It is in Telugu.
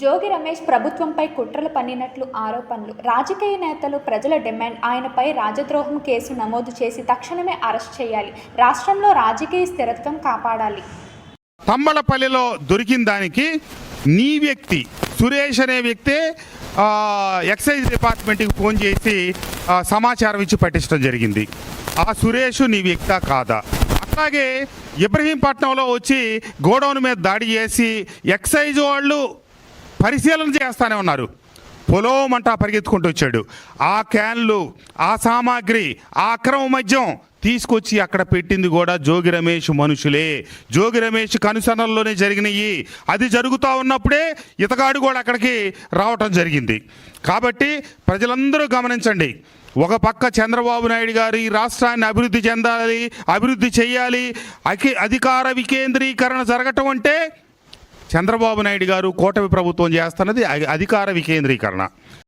జోగి రమేష్ ప్రభుత్వంపై కుట్రలు పన్నినట్లు ఆరోపణలు. రాజకీయ నేతలు ప్రజల డిమాండ్ ఆయనపై రాజద్రోహం కేసు నమోదు చేసి తక్షణమే అరెస్ట్ చేయాలి. రాష్ట్రంలో రాజకీయ స్థిరత్వం కాపాడాలి. తమ్మలపల్లిలో దొరికిన దానికి నీ వ్యక్తి సురేష్ అనే వ్యక్తే ఎక్సైజ్ డిపార్ట్మెంట్కి ఫోన్ చేసి సమాచారం ఇచ్చి పట్టించడం జరిగింది. ఆ సురేష్ నీ వ్యక్తా కాదా? అట్లాగే ఇబ్రహీంపట్నంలో వచ్చి గోడౌన్ మీద దాడి చేసి ఎక్సైజ్ వాళ్ళు పరిశీలన చేస్తానే ఉన్నారు. పొలోమంటా పరిగెత్తుకుంటూ వచ్చాడు. ఆ క్యాన్లు ఆ సామాగ్రి ఆ అక్రమ మద్యం తీసుకొచ్చి అక్కడ పెట్టింది కూడా జోగి రమేష్ మనుషులే. జోగి రమేష్ కనుసనల్లోనే జరిగినాయి. అది జరుగుతూ ఉన్నప్పుడే ఇతగాడు కూడా అక్కడికి రావటం జరిగింది. కాబట్టి ప్రజలందరూ గమనించండి. ఒక పక్క చంద్రబాబు నాయుడు గారు ఈ రాష్ట్రాన్ని అభివృద్ధి చెందాలి అభివృద్ధి చేయాలి అకి అధికార వికేంద్రీకరణ జరగటం అంటే చంద్రబాబు నాయుడు గారు కూటమి ప్రభుత్వం చేస్తున్నది అధికార వికేంద్రీకరణ.